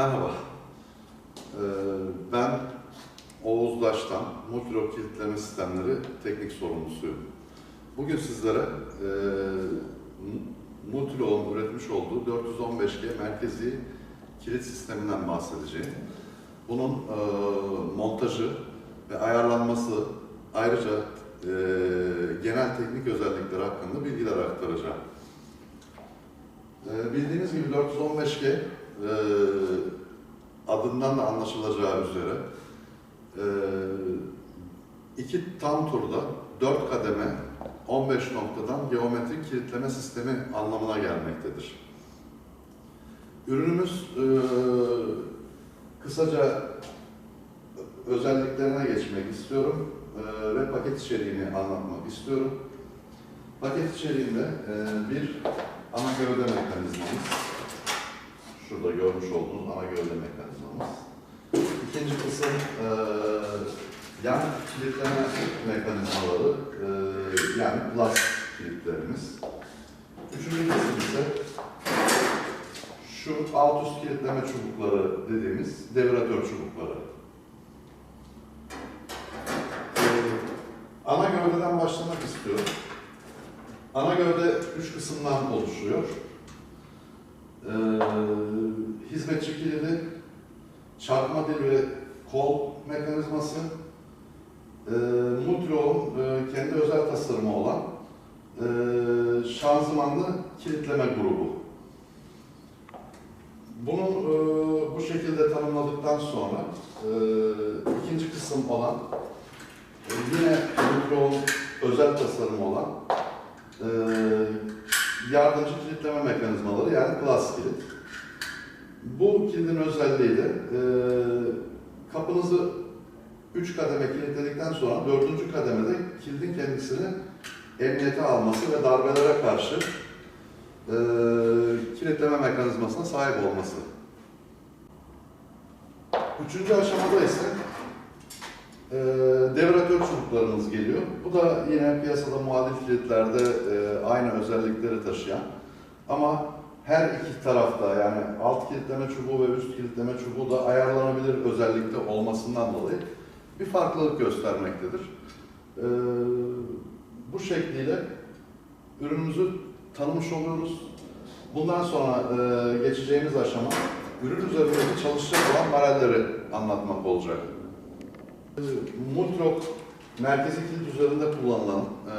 Merhaba. Ee, Ben Oğuz Daş'tan Multilog Kilitleme Sistemleri Teknik Sorumlusuyum. Bugün sizlere e, Multilog'un üretmiş olduğu 415G merkezi kilit sisteminden bahsedeceğim. Bunun e, montajı ve ayarlanması ayrıca e, genel teknik özellikleri hakkında bilgiler aktaracağım. E, Bildiğiniz gibi 415G e, adından da anlaşılacağı üzere e, iki tam turda 4 kademe 15 noktadan geometrik kilitleme sistemi anlamına gelmektedir. Ürünümüz e, kısaca özelliklerine geçmek istiyorum e, ve paket içeriğini anlatmak istiyorum. Paket içeriğinde e, bir ana gövde mekanizmamız, şurada görmüş olduğunuz ana gövde mekanizmamız. İkinci kısım e, yan kilitleme mekanizmaları, e, yani plus kilitlerimiz. Üçüncü kısım ise şu alt üst kilitleme çubukları dediğimiz deviratör çubukları. E, ana gövdeden başlamak istiyorum. Ana gövde üç kısımdan oluşuyor. Ee, hizmetçi kilidi, çarpma dil ve kol mekanizması, e, Multiro'nun e, kendi özel tasarımı olan e, şanzımanlı kilitleme grubu. Bunu e, bu şekilde tanımladıktan sonra e, ikinci kısım olan e, yine Multiro'nun özel tasarımı olan e, yardımcı kilitleme mekanizmaları yani plus kilit. Bu kilidin özelliği de e, kapınızı 3 kademe kilitledikten sonra 4. kademede kilidin kendisini emniyete alması ve darbelere karşı e, kilitleme mekanizmasına sahip olması. Üçüncü aşamada ise e, devratör çubuklarımız geliyor. Bu da yine piyasada muadil kilitlerde e, aynı özellikleri taşıyan ama her iki tarafta yani alt kilitleme çubuğu ve üst kilitleme çubuğu da ayarlanabilir özellikte olmasından dolayı bir farklılık göstermektedir. E, bu şekliyle ürünümüzü tanımış oluyoruz. Bundan sonra e, geçeceğimiz aşama ürün üzerindeki çalışacak olan barelleri anlatmak olacak. Multilog merkezi kilit üzerinde kullanılan e,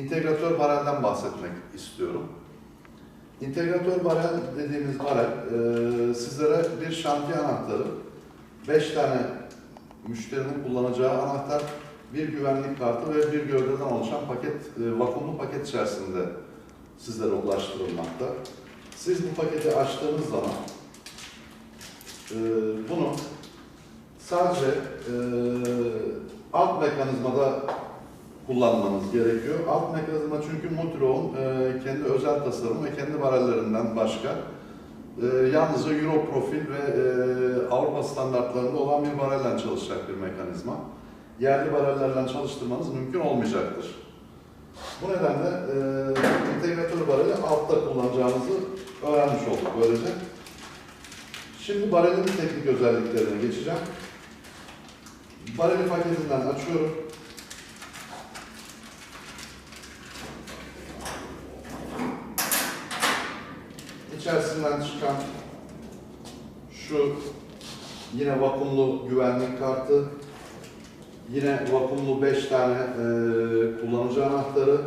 integratör barelden bahsetmek istiyorum. İntegratör barel dediğimiz barel e, sizlere bir şantiye anahtarı, 5 tane müşterinin kullanacağı anahtar, bir güvenlik kartı ve bir gövdeden oluşan paket, e, vakumlu paket içerisinde sizlere ulaştırılmakta. Siz bu paketi açtığınız zaman e, bunu sadece e, alt mekanizmada kullanmanız gerekiyor. Alt mekanizma çünkü Multiro'nun e, kendi özel tasarımı ve kendi barellerinden başka e, yalnızca Euro profil ve e, Avrupa standartlarında olan bir barelle çalışacak bir mekanizma. Yerli barellerle çalıştırmanız mümkün olmayacaktır. Bu nedenle e, entegratör bareli altta kullanacağınızı öğrenmiş olduk böylece. Şimdi barelin teknik özelliklerine geçeceğim. Bareli paketinden açıyorum. İçerisinden çıkan şu yine vakumlu güvenlik kartı, yine vakumlu 5 tane e, kullanıcı anahtarı,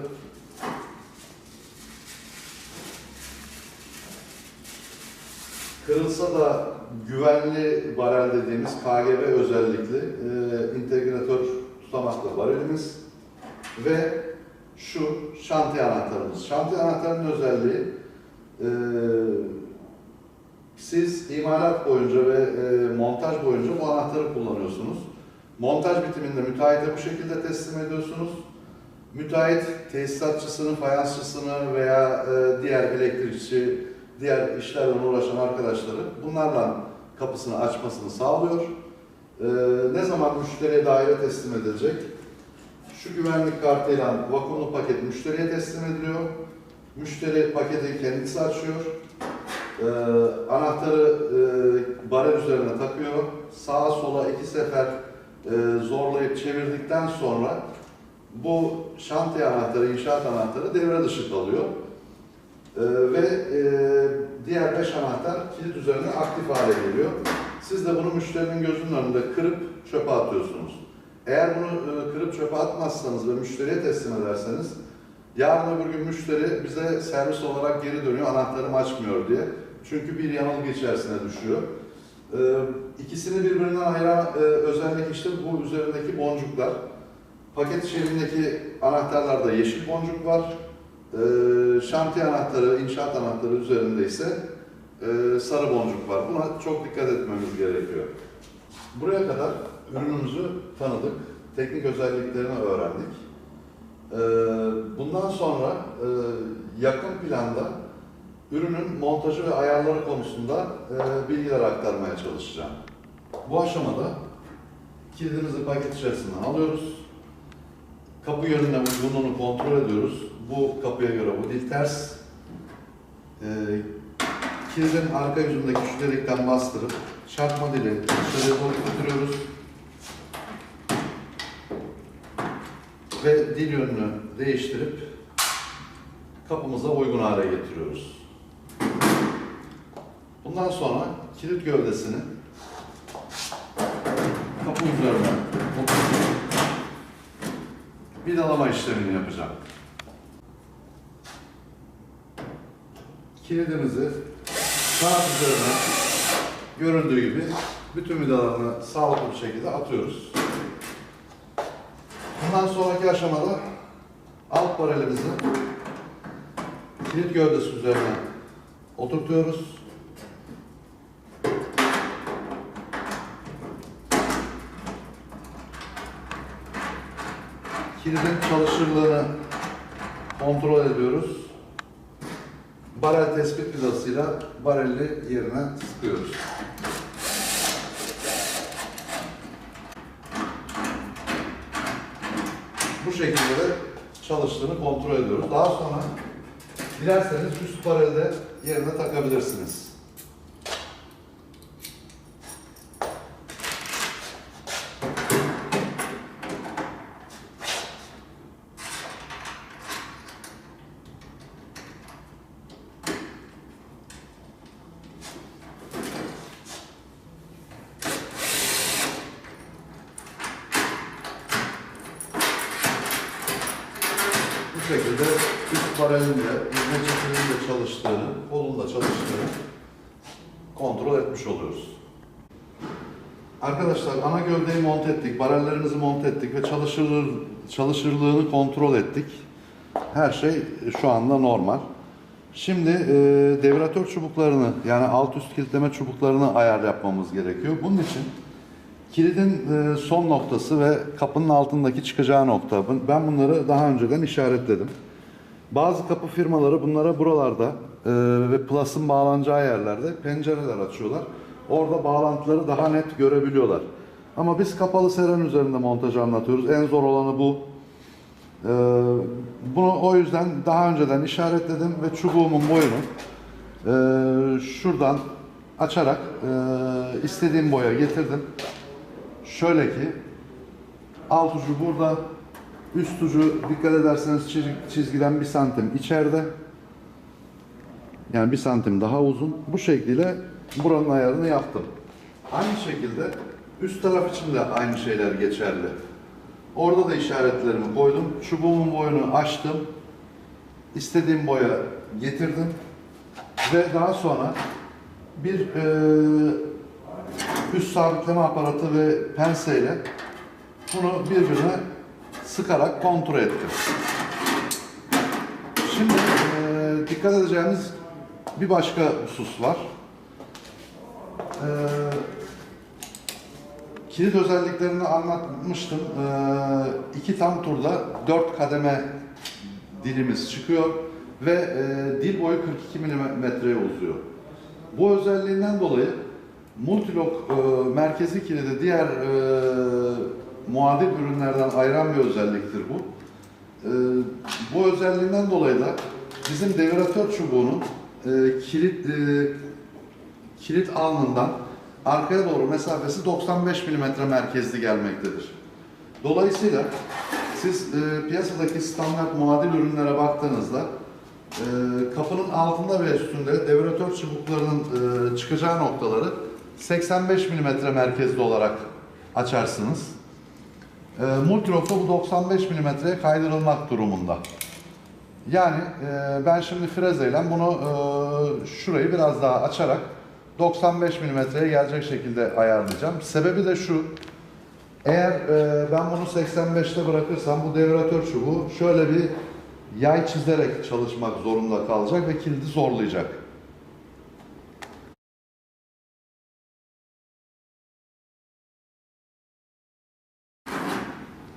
Kırılsa da güvenli barel dediğimiz KGB özellikli e, integratör tutamaklı barelimiz ve şu şantiye anahtarımız. Şantiye anahtarının özelliği e, siz imalat boyunca ve e, montaj boyunca bu anahtarı kullanıyorsunuz. Montaj bitiminde müteahhite bu şekilde teslim ediyorsunuz. Müteahhit tesisatçısını, fayansçısını veya e, diğer elektrikçi, diğer işlerle uğraşan arkadaşları bunlarla kapısını açmasını sağlıyor. Ee, ne zaman müşteriye daire teslim edilecek? Şu güvenlik kartıyla vakumlu paket müşteriye teslim ediliyor. Müşteri paketi kendisi açıyor. Ee, anahtarı e, barel üzerine takıyor. Sağa sola iki sefer e, zorlayıp çevirdikten sonra bu şantiye anahtarı, inşaat anahtarı devre dışı kalıyor. Ee, ve e, diğer beş anahtar kilit üzerine aktif hale geliyor. Siz de bunu müşterinin gözünün önünde kırıp çöpe atıyorsunuz. Eğer bunu e, kırıp çöpe atmazsanız ve müşteriye teslim ederseniz yarın öbür gün müşteri bize servis olarak geri dönüyor anahtarım açmıyor diye. Çünkü bir yanılgı içerisine düşüyor. Ee, ikisini birbirinden ayıran e, özellik işte bu üzerindeki boncuklar. Paket içerisindeki anahtarlarda yeşil boncuk var. Ee, şantiye anahtarı, inşaat anahtarı üzerinde ise e, sarı boncuk var. Buna çok dikkat etmemiz gerekiyor. Buraya kadar ürünümüzü tanıdık, teknik özelliklerini öğrendik. Ee, bundan sonra e, yakın planda ürünün montajı ve ayarları konusunda e, bilgiler aktarmaya çalışacağım. Bu aşamada kilidimizi paket içerisinden alıyoruz. Kapı yönüne uygunluğunu kontrol ediyoruz. Bu kapıya göre bu dil ters. Ee, kilidin arka yüzündeki şu delikten bastırıp çarpma dili dışarıya doğru götürüyoruz. Ve dil yönünü değiştirip kapımıza uygun hale getiriyoruz. Bundan sonra kilit gövdesini kapı üzerine vidalama işlemini yapacağım. Kilidimizi kağıt üzerine göründüğü gibi bütün vidalarını sağlıklı bir şekilde atıyoruz. Bundan sonraki aşamada alt barelimizi kilit gövdesi üzerine oturtuyoruz. Kilidin çalışırlığını kontrol ediyoruz. Barel tespit vidasıyla bareli yerine sıkıyoruz. Bu şekilde de çalıştığını kontrol ediyoruz. Daha sonra dilerseniz üst bareli de yerine takabilirsiniz. Bu şekilde üst paralelinde, izle çekiminin de çalıştığını, kolun da çalıştığını kontrol etmiş oluyoruz. Arkadaşlar ana gövdeyi monte ettik, barellerimizi monte ettik ve çalışır, çalışırlığını kontrol ettik. Her şey şu anda normal. Şimdi e, devratör çubuklarını yani alt üst kilitleme çubuklarını ayar yapmamız gerekiyor. Bunun için Kilidin e, son noktası ve kapının altındaki çıkacağı nokta. Ben- bunları daha önceden işaretledim. Bazı kapı firmaları bunlara buralarda e, ve plasın bağlanacağı yerlerde pencereler açıyorlar. Orada bağlantıları daha net görebiliyorlar. Ama biz kapalı seren üzerinde montajı anlatıyoruz. En zor olanı bu. E, bunu o yüzden daha önceden işaretledim ve çubuğumun boyunu şuradan açarak istediğim boya getirdim. Şöyle ki alt ucu burada, üst ucu dikkat ederseniz çiz- çizgiden bir santim içeride. Yani bir santim daha uzun. Bu şekilde buranın ayarını yaptım. Aynı şekilde üst taraf için de aynı şeyler geçerli. Orada da işaretlerimi koydum. Çubuğumun boyunu açtım. İstediğim boya getirdim. Ve daha sonra bir eee üst sabitleme aparatı ve penseyle bunu birbirine sıkarak kontrol ettim. Şimdi eee, dikkat edeceğimiz bir başka husus var. Eee, kilit özelliklerini anlatmıştım. Eee iki tam turda dört kademe dilimiz çıkıyor ve eee, dil boyu 42 milimetreye uzuyor. Bu özelliğinden dolayı Multilok e, merkezi kilidi diğer e, muadil ürünlerden ayıran bir özelliktir bu. E, bu özelliğinden dolayı da bizim deviratör çubuğunun e, kilit e, kilit alnından arkaya doğru mesafesi 95 mm merkezli gelmektedir. Dolayısıyla siz e, piyasadaki standart muadil ürünlere baktığınızda e, kapının altında ve üstünde devratör çubuklarının e, çıkacağı noktaları 85 mm merkezli olarak açarsınız. E, Multirof'ta bu 95 mm'ye kaydırılmak durumunda. Yani e, ben şimdi frezeyle bunu e, şurayı biraz daha açarak 95 mm'ye gelecek şekilde ayarlayacağım. Sebebi de şu. Eğer e, ben bunu 85'te bırakırsam bu devratör çubuğu şöyle bir yay çizerek çalışmak zorunda kalacak ve kilidi zorlayacak.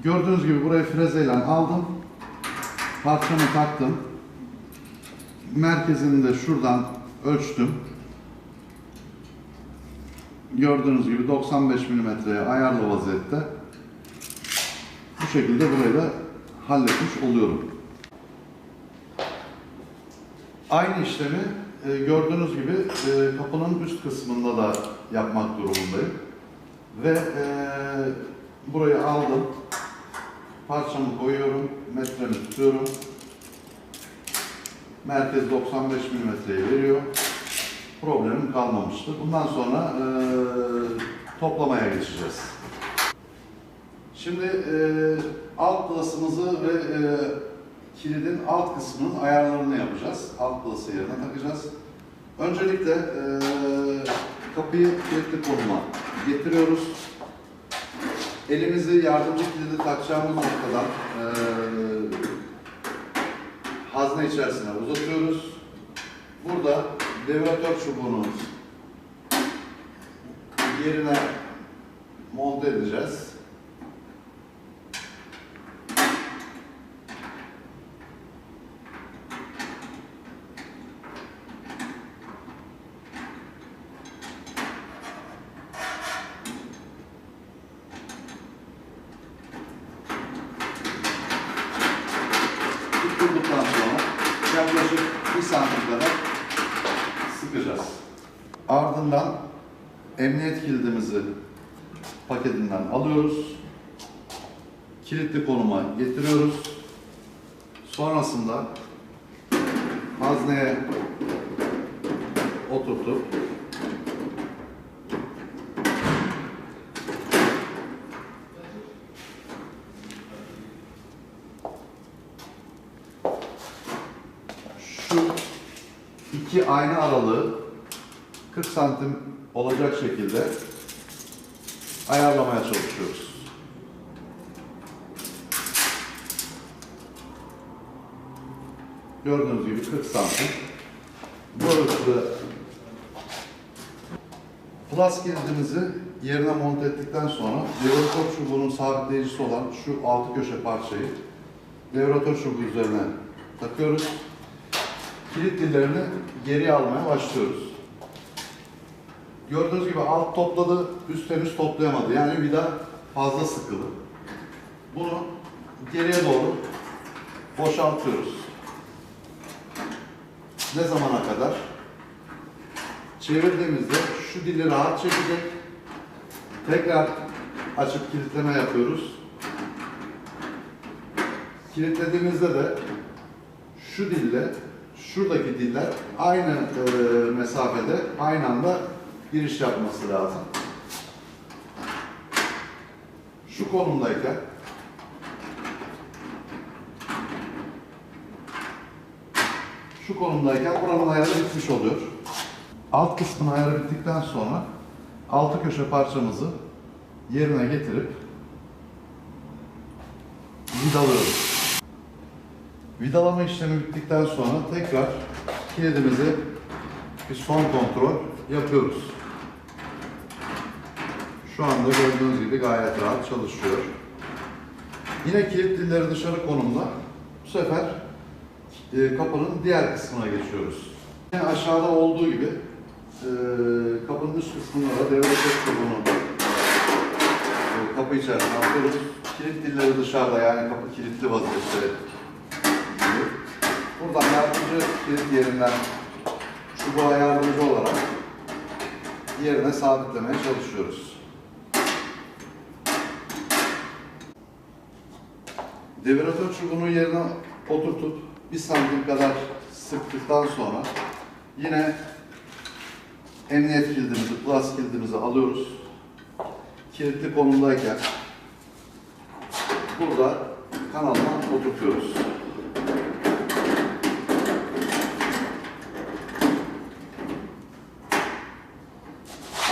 Gördüğünüz gibi burayı frezeyle aldım. Parçamı taktım. Merkezini de şuradan ölçtüm. Gördüğünüz gibi 95 mm'ye ayarlı vaziyette. Bu şekilde burayı da halletmiş oluyorum. Aynı işlemi e, gördüğünüz gibi e, kapının üst kısmında da yapmak durumundayım. Ve e, burayı aldım. Parçamı koyuyorum, metremi tutuyorum. Merkez 95 mm'ye veriyor. Problemim kalmamıştır. Bundan sonra e, toplamaya geçeceğiz. Şimdi e, alt plasımızı ve e, kilidin alt kısmının ayarlarını yapacağız. Alt plası yerine takacağız. Öncelikle e, kapıyı kilitli konuma getiriyoruz. Elimizi yardımcı kilidi takacağımız noktadan e, hazne içerisine uzatıyoruz. Burada devratör çubuğunu yerine monte edeceğiz. Tutturduktan sonra yaklaşık bir santim kadar sıkacağız. Ardından emniyet kilidimizi paketinden alıyoruz. Kilitli konuma getiriyoruz. Sonrasında hazneye oturtup şu iki ayna aralığı 40 santim olacak şekilde ayarlamaya çalışıyoruz. Gördüğünüz gibi 40 santim. Bu ölçüde Plus kilidimizi yerine monte ettikten sonra devratör çubuğunun sabitleyicisi olan şu altı köşe parçayı devratör çubuğu üzerine takıyoruz. Kilit dillerini geriye almaya başlıyoruz. Gördüğünüz gibi alt topladı, üst henüz toplayamadı. Yani vida fazla sıkılı. Bunu geriye doğru boşaltıyoruz. Ne zamana kadar? Çevirdiğimizde şu dili rahat çekecek. Tekrar açıp kilitleme yapıyoruz. Kilitlediğimizde de şu dille şuradaki diller aynı e, mesafede aynı anda giriş yapması lazım. Şu konumdayken şu konumdayken buranın ayarı bitmiş oluyor. Alt kısmın ayarı bittikten sonra altı köşe parçamızı yerine getirip vidalıyoruz. Vidalama işlemi bittikten sonra tekrar kilidimizi bir son kontrol yapıyoruz. Şu anda gördüğünüz gibi gayet rahat çalışıyor. Yine kilit dilleri dışarı konumda. Bu sefer e, kapının diğer kısmına geçiyoruz. Yine aşağıda olduğu gibi e, kapının üst kısmında da devre çubuğunu e, kapı içerisine atıyoruz. Kilit dilleri dışarıda yani kapı kilitli vaziyette. Buradan yardımcı kilit yerinden çubuğa yardımcı olarak yerine sabitlemeye çalışıyoruz. Deviratör çubuğunu yerine oturtup bir santim kadar sıktıktan sonra yine emniyet kilidimizi, plus kilidimizi alıyoruz. Kilitli konumdayken burada kanalına oturtuyoruz.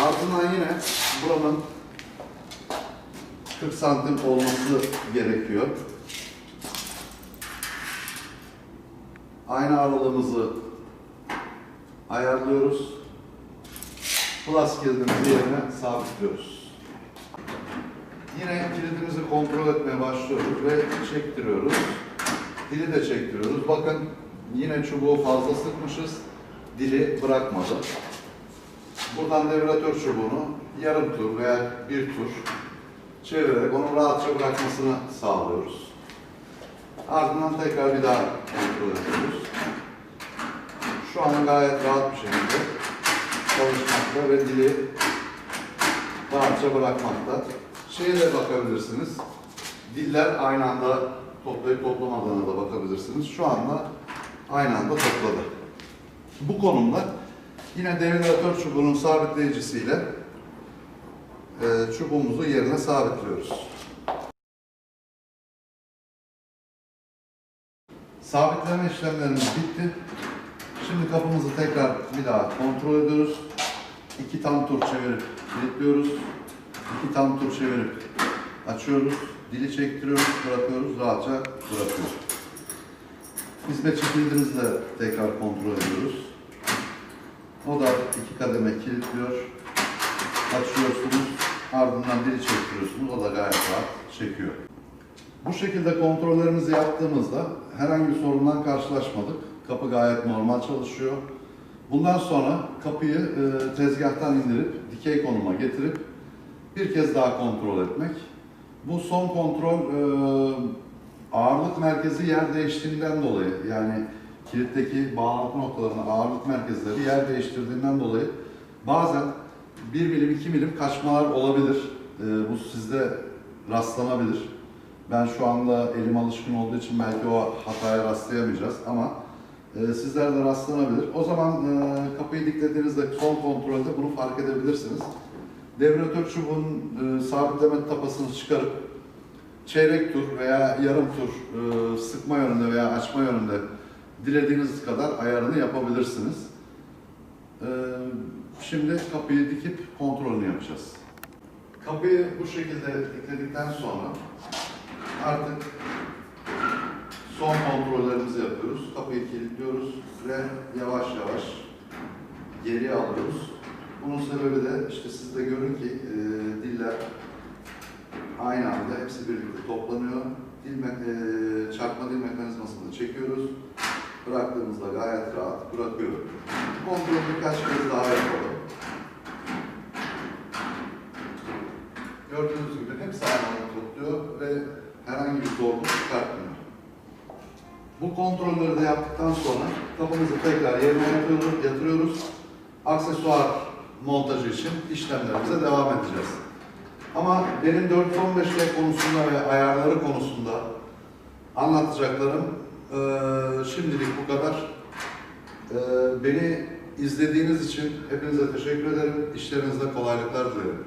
Ardından yine buranın 40 santim olması gerekiyor. Aynı aralığımızı ayarlıyoruz. Plus kilidimizi yerine sabitliyoruz. Yine kilidimizi kontrol etmeye başlıyoruz ve çektiriyoruz. Dili de çektiriyoruz. Bakın yine çubuğu fazla sıkmışız. Dili bırakmadı. Buradan deviratör çubuğunu yarım tur veya bir tur çevirerek onu rahatça bırakmasını sağlıyoruz. Ardından tekrar bir daha kontrol ediyoruz. Şu an gayet rahat bir şekilde çalışmakta ve dili rahatça bırakmakta. Şeye de bakabilirsiniz. Diller aynı anda toplayıp toplamadığına da bakabilirsiniz. Şu anda aynı anda topladı. Bu konumda yine deviratör çubuğunun sabitleyicisiyle e, çubuğumuzu yerine sabitliyoruz. Sabitleme işlemlerimiz bitti. Şimdi kapımızı tekrar bir daha kontrol ediyoruz. İki tam tur çevirip kilitliyoruz. İki tam tur çevirip açıyoruz. Dili çektiriyoruz, bırakıyoruz, rahatça bırakıyoruz. Hizmetçi kilidimizi de tekrar kontrol ediyoruz. O da iki kademe kilitliyor. Açıyorsunuz, ardından dili çektiriyorsunuz. O da gayet rahat çekiyor. Bu şekilde kontrollerimizi yaptığımızda herhangi bir sorundan karşılaşmadık. Kapı gayet normal çalışıyor. Bundan sonra kapıyı e, tezgahtan indirip dikey konuma getirip bir kez daha kontrol etmek. Bu son kontrol e, ağırlık merkezi yer değiştiğinden dolayı yani kilitteki bağlantı noktalarının ağırlık merkezleri yer değiştirdiğinden dolayı bazen 1 milim 2 milim kaçmalar olabilir. E, bu sizde rastlanabilir. Ben şu anda elim alışkın olduğu için belki o hataya rastlayamayacağız ama e, sizler de rastlanabilir. O zaman e, kapıyı diktlediğinizde son kontrolde bunu fark edebilirsiniz. Deviratör çubuğun e, sabitleme tapasını çıkarıp çeyrek tur veya yarım tur e, sıkma yönünde veya açma yönünde dilediğiniz kadar ayarını yapabilirsiniz. E, şimdi kapıyı dikip kontrolünü yapacağız. Kapıyı bu şekilde dikledikten sonra artık son kontrollerimizi yapıyoruz. Kapıyı kilitliyoruz ve yavaş yavaş geriye alıyoruz. Bunun sebebi de işte siz de görün ki e, diller aynı anda hepsi birlikte toplanıyor. Dil e, çarpma dil mekanizmasını çekiyoruz. Bıraktığımızda gayet rahat bırakıyor. Kontrolü birkaç kez daha yapalım. Zorluk çıkartmıyor. Bu kontrolleri de yaptıktan sonra kapımızı tekrar yerine yatırıyoruz, yatırıyoruz. Aksesuar montajı için işlemlerimize devam edeceğiz. Ama benim 415G konusunda ve ayarları konusunda anlatacaklarım eee, şimdilik bu kadar. Eee, beni izlediğiniz için hepinize teşekkür ederim. İşlerinizde kolaylıklar dilerim.